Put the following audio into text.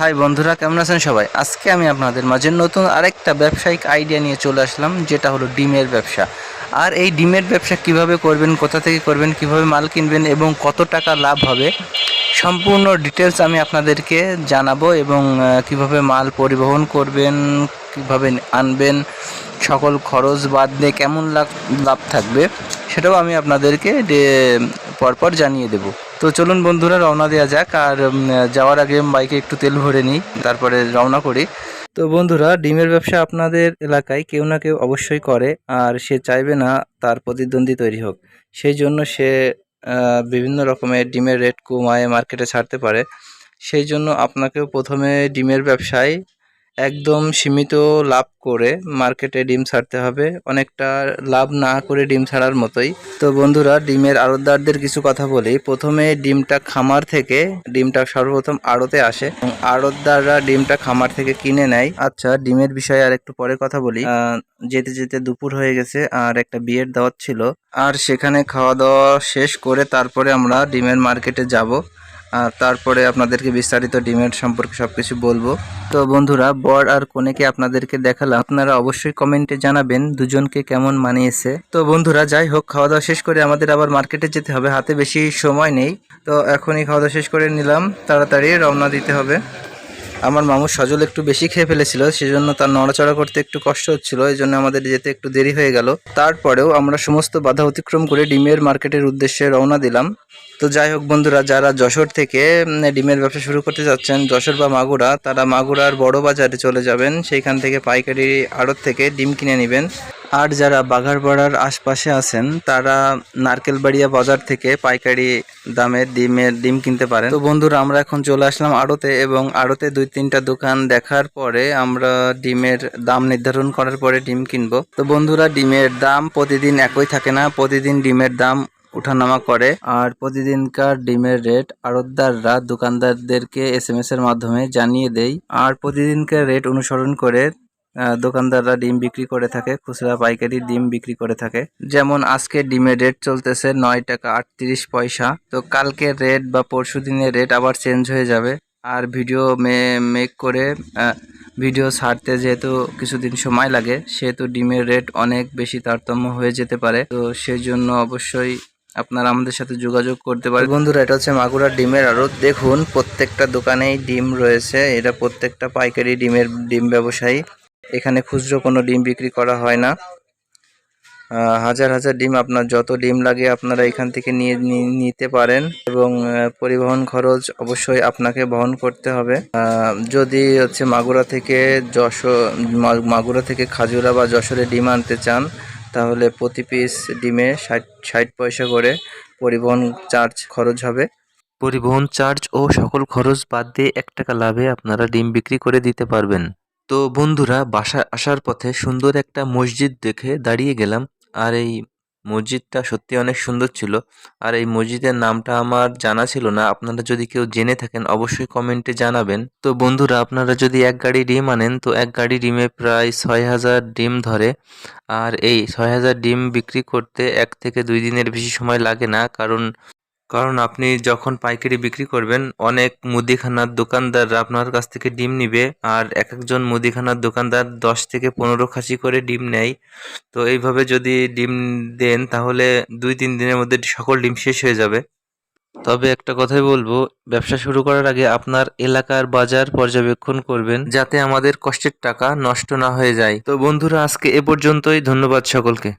High বন্ধুরা, কেমন আছেন সবাই? আজকে আমি আপনাদের মাঝে নতুন আরেকটা ব্যবসায়িক আইডিয়া নিয়ে চলে আসলাম, যেটা হলো ডিমের ব্যবসা। আর এই ডিমের ব্যবসা কীভাবে করবেন, কোথা থেকে করবেন, কীভাবে মাল কিনবেন এবং কত টাকা লাভ হবে, সম্পূর্ণ ডিটেলস আমি আপনাদেরকে জানাব এবং কীভাবে মাল পরিবহন করবেন, কীভাবে আনবেন, সকল খরচ বাদ দিয়ে কেমন লাভ লাভ থাকবে, সেটাও আমি আপনাদেরকে পরপর জানিয়ে দেব। তো চলুন বন্ধুরা, রওনা দেওয়া যাক। আর যাওয়ার আগে বাইকে একটু তেল ভরে নিই, তারপরে রওনা করি। তো বন্ধুরা, ডিমের ব্যবসা আপনাদের এলাকায় কেউ না কেউ অবশ্যই করে, আর সে চাইবে না তার প্রতিদ্বন্দ্বী তৈরি হোক। সেই জন্য সে বিভিন্ন রকমের ডিমের রেট কমায়, মার্কেটে ছাড়তে পারে। সেই জন্য আপনাকেও প্রথমে ডিমের ব্যবসায় একদম সীমিত লাভ করে মার্কেটে ডিম ছাড়তে হবে। অনেকটা লাভ না করে ডিম ছাড়ার মতোই। তো বন্ধুরা, ডিমের আড়তদারদের কিছু কথা বলি। প্রথমে ডিমটা খামার থেকে, ডিমটা সর্বপ্রথম আড়তে আসে। আড়তদাররা ডিমটা খামার থেকে কিনে নেয়। আচ্ছা ডিমের বিষয়ে আর একটু পরে কথা বলি। যেতে যেতে দুপুর হয়ে গেছে আর একটা বিয়ের দাওয়াত ছিল। আর সেখানে খাওয়া দাওয়া শেষ করে তারপরে আমরা ডিমের মার্কেটে যাব। তারপরে আপনাদেরকে বিস্তারিত ডিমের সম্পর্কে সব কিছু বলব। তো বন্ধুরা, বর আর কনেকে আপনাদেরকে দেখালাম। আপনারা অবশ্যই কমেন্টে জানাবেন দুজনকে কেমন মানিয়েছে। তো বন্ধুরা, যাই হোক খাওয়া দাওয়া শেষ করে আমাদের আবার মার্কেটে যেতে হবে। হাতে বেশি সময় নেই। তো এখনই খাওয়া দাওয়া শেষ করে নিলাম। তাড়াতাড়ি রওনা দিতে হবে। আমার মামু সজল একটু বেশি খেয়ে ফেলেছিল, সেজন্য তার নড়াচড়া করতে একটু কষ্ট হচ্ছিল এই জন্য আমাদের যেতে একটু দেরি হয়ে গেল। তারপরেও আমরা সমস্ত বাধা অতিক্রম করে ডিমের মার্কেটের উদ্দেশ্যে রওনা দিলাম। তো যাই হোক বন্ধুরা, যারা যশোর থেকে ডিমের ব্যবসা শুরু করতে যাচ্ছেন, যশোর বা মাগুরা, তারা মাগুরার বড় বাজারে চলে যাবেন। সেইখান থেকে পাইকারি আড়ত থেকে ডিম কিনে নেবেন। আর যারা বাঘারপাড়ার আশপাশে আছেন, তারা নারকেলবাড়িয়া বাজার থেকে পাইকারি দামে ডিমের ডিম কিনতে পারেন। তো বন্ধুরা, আমরা এখন চলে আসলাম আড়তে এবং আড়তে দুই তিনটা দোকান দেখার পরে আমরা ডিমের দাম নির্ধারণ করার পরে ডিম কিনবো। তো বন্ধুরা, ডিমের দাম প্রতিদিন একই থাকে না। প্রতিদিন ডিমের দাম উঠানামা করে। আর প্রতিদিনকার ডিমের রেট আড়তদাররা দোকানদারদেরকে এস এম এর মাধ্যমে জানিয়ে দেয়। আর প্রতিদিনকার রেট অনুসরণ করে দোকানদাররা ডিম বিক্রি করে থাকে, খুচরা পাইকারি ডিম বিক্রি করে থাকে। যেমন আজকে ডিমের রেট চলতেছে নয় টাকা আটত্রিশ পয়সা। তো কালকের রেট বা পরশু দিনের রেট আবার চেঞ্জ হয়ে যাবে। আর ভিডিও মে, মেক করে ভিডিও ছাড়তে যেহেতু কিছুদিন সময় লাগে, সেহেতু ডিমের রেট অনেক বেশি তারতম্য হয়ে যেতে পারে। তো সেই জন্য অবশ্যই আপনারা আমাদের সাথে যোগাযোগ করতে পারেন। বন্ধুরা, এটা হচ্ছে মাগুরার ডিমের আরও দেখুন, প্রত্যেকটা দোকানেই ডিম রয়েছে। এটা প্রত্যেকটা পাইকারি ডিমের ডিম ব্যবসায়ী। এখানে খুচরো কোনো ডিম বিক্রি করা হয় না। হাজার হাজার ডিম আপনার যত ডিম লাগে আপনারা এখান থেকে নিয়ে নিতে পারেন এবং পরিবহন খরচ অবশ্যই আপনাকে বহন করতে হবে। যদি হচ্ছে মাগুরা থেকে যশোর মাগুরা থেকে খাজুরা বা যশোরে ডিম আনতে চান তাহলে প্রতি পিস ডিমে ষাট ষাট পয়সা করে পরিবহন চার্জ খরচ হবে। পরিবহন চার্জ ও সকল খরচ বাদ দিয়ে এক টাকা লাভে আপনারা ডিম বিক্রি করে দিতে পারবেন। তো বন্ধুরা, বাসা আসার পথে সুন্দর একটা মসজিদ দেখে দাঁড়িয়ে গেলাম। আর এই মসজিদটা সত্যি অনেক সুন্দর ছিল। আর এই মসজিদের নামটা আমার জানা ছিল না। আপনারা যদি কেউ জেনে থাকেন, অবশ্যই কমেন্টে জানাবেন। তো বন্ধুরা, আপনারা যদি এক গাড়ি ডিম আনেন, তো এক গাড়ি ডিমে প্রায় ছয় হাজার ডিম ধরে। আর এই ছয় হাজার ডিম বিক্রি করতে এক থেকে দুই দিনের বেশি সময় লাগে না। কারণ কারণ আপনি যখন পাইকারি বিক্রি করবেন, অনেক মুদিখানার দোকানদাররা আপনার কাছ থেকে ডিম নিবে আর এক একজন মুদিখানার দোকানদার দশ থেকে পনেরো খাসি করে ডিম নেয়। তো এইভাবে যদি ডিম দেন, তাহলে দুই তিন দিনের মধ্যে সকল ডিম শেষ হয়ে যাবে। তবে একটা কথাই বলব, ব্যবসা শুরু করার আগে আপনার এলাকার বাজার পর্যবেক্ষণ করবেন যাতে আমাদের কষ্টের টাকা নষ্ট না হয়ে যায়। তো বন্ধুরা, আজকে এ পর্যন্তই। ধন্যবাদ সকলকে।